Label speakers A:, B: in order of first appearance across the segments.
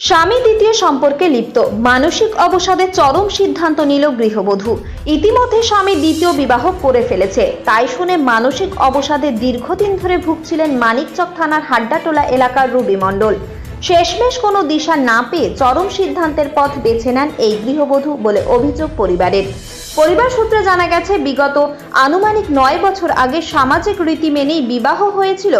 A: স্বামী দ্বিতীয় সম্পর্কে লিপ্ত। মানসিক অবসাদে চরম সিদ্ধান্ত নিল গৃহবধূ। ইতিমধ্যে স্বামী দ্বিতীয় বিবাহ করে ফেলেছে। তাই শুনে মানসিক অবসাদে দীর্ঘদিন ধরে ভুগছিলেন মানিকচক থানার হাড্ডাটোলা এলাকার রুবি মণ্ডল। শেষমেশ কোনো দিশা না পেয়ে চরম সিদ্ধান্তের পথ বেছে নেন এই গৃহবধূ বলে অভিযোগ পরিবারের। পরিবার সূত্রে জানা গেছে, বিগত আনুমানিক নয় বছর আগে সামাজিক রীতি মেনেই বিবাহ হয়েছিল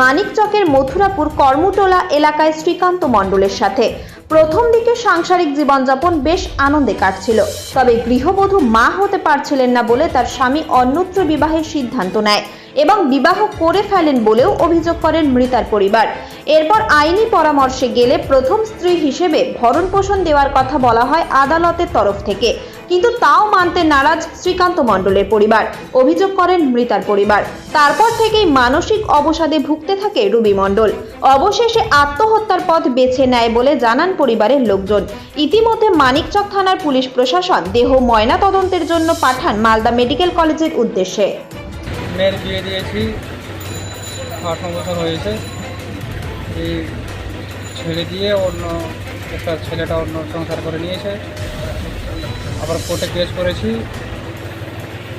A: মানিকচকের মথুরাপুর কর্মটোলা এলাকায় শ্রীকান্ত মণ্ডলের সাথে। প্রথম দিকে সাংসারিক জীবনযাপন বেশ আনন্দে কাটছিল, তবে গৃহবধূ মা হতে পারছিলেন না বলে তার স্বামী অন্যত্র বিবাহের সিদ্ধান্ত নেয় এবং বিবাহ করে ফেলেন বলেও অভিযোগ করেন মৃতার পরিবার। এরপর আইনি পরামর্শে গেলে প্রথম স্ত্রী হিসেবে ভরণ পোষণ দেওয়ার কথা বলা হয় আদালতের তরফ থেকে। কিন্তু তাও মানতে নারাজ শ্রীকান্ত মণ্ডলের পরিবার। অভিযোগ করেন মৃতার পরিবার। তারপর থেকেই মানসিক অবসাদে ভুগতে থাকে রুবি মণ্ডল। অবশেষে আত্মহত্যার পথ বেছে নেয় বলে জানান পরিবারের লোকজন। ইতিমধ্যে মানিকচক থানার পুলিশ প্রশাসন দেহ ময়না তদন্তের জন্য পাঠান মালদা মেডিকেল কলেজের উদ্দেশ্যে।
B: ছেড়ে দিয়ে অন্য একটা ছেলেটা অন্য সংসার করে নিয়েছে। আবার কোর্টে কেস করেছি।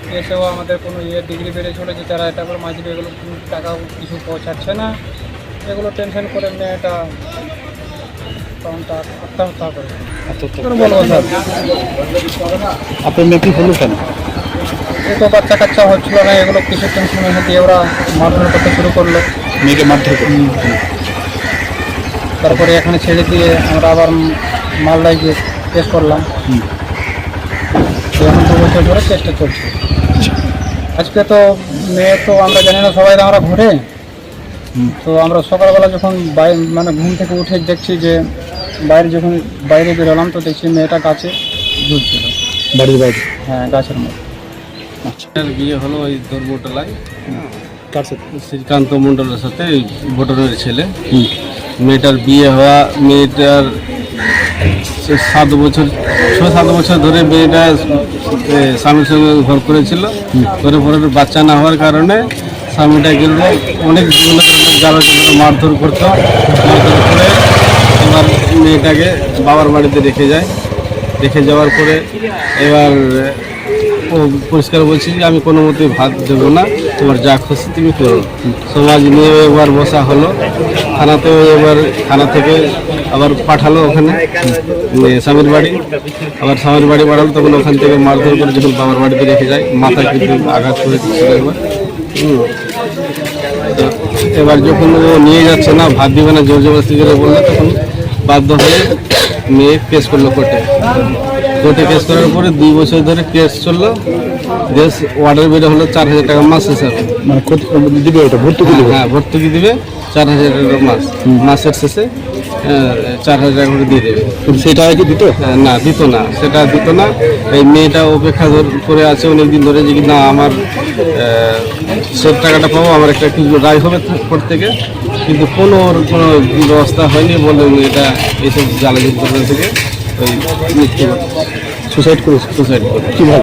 B: কেসেও আমাদের কোনো ইয়ে ডিগ্রি বেড়েছিল যে যারা এটা করে মাঝে এগুলো কোনো টাকা কিছু পৌঁছাচ্ছে না। এগুলো টেনশন করে মেয়েটা তখন তার আত্মহত্যা করে। কোনো বলব স্যার
C: আপনার মেয়ে কি হলো কেন?
B: এই তো বাচ্চা কাচ্চা হচ্ছিল না এগুলো কিছু টেনশনের ওরা মারধর করতে শুরু করল।
C: মেয়েকে মারধর
B: তারপরে এখানে ছেড়ে দিয়ে আমরা আবার মালদায় গিয়ে কেস করলাম। এখন দু বছর ধরে চেষ্টা চলছে আজকে তো মেয়ে তো আমরা জানি না সবাই আমরা ঘুরে। তো আমরা সকালবেলা যখন বাইরে মানে ঘুম থেকে উঠে দেখছি যে বাইরে যখন বাইরে বেরোলাম তো দেখছি মেয়েটা গাছে ঝুলছিল
C: বাড়ির বাইরে?
B: হ্যাঁ গাছের মধ্যে।
C: আচ্ছা।
D: বিয়ে হলো ওই দরবোটলায়
C: কার সাথে?
D: শ্রীকান্ত মণ্ডলের সাথে ওই ভোটারের ছেলে। মেয়েটার বিয়ে হওয়া মেয়েটার সাত বছর ছ সাত বছর ধরে মেয়েটা স্বামীর সঙ্গে ঘর করেছিল। ঘরে পরে বাচ্চা না হওয়ার কারণে স্বামীটা কিন্তু অনেক করে মারধর করতো। মারধর করে এবার মেয়েটাকে বাবার বাড়িতে রেখে যায়। রেখে যাওয়ার পরে এবার পরিষ্কার বলছি যে আমি কোনো মতে ভাত দেবো না। তোমার যা খুশি তুমি করো। সমাজ নিয়ে এবার বসা হলো। থানাতেও এবার থানা থেকে আবার পাঠালো ওখানে। স্বামীর বাড়ি। আবার স্বামীর বাড়ি পাঠালো, তখন ওখান থেকে মারধর করে যখন বাবার বাড়িতে রেখে যায়। মাথা কিন্তু আঘাত করে দিচ্ছিল এবার যখন ও নিয়ে যাচ্ছে না, ভাত দিবে না, জোর জবরদস্তি করে বলল, তখন বাধ্য হয়ে মেয়ে কেস করল কোর্টে। কোর্টে কেস করার পরে দুই বছর ধরে কেস চলল। দেশ ওয়ার্ডের বেড়ে হলো চার হাজার টাকা মাস হিসাবে
C: মানে দিবে ওটা ভর্তুকি দিবে?
D: হ্যাঁ ভর্তুকি দিবে? চার হাজার টাকা মাস মাসের শেষে চার হাজার টাকা করে দিয়ে দেবে।
C: টাকা কি দিত?
D: হ্যাঁ, না দিত না সেটা দিত না। এই মেয়েটা অপেক্ষা করে আছে অনেক দিন ধরে যে না আমার সব টাকাটা পাবো আমার একটা কিছু রায় হবে কোর্ট থেকে। কিন্তু কোনো ওর কোনো ব্যবস্থা হয়নি বলে এটা এইসব জ্বালাজি থেকে। ওই মৃত্যু
C: সুসাইড করেছে।
D: সুসাইড করে
C: কীভাবে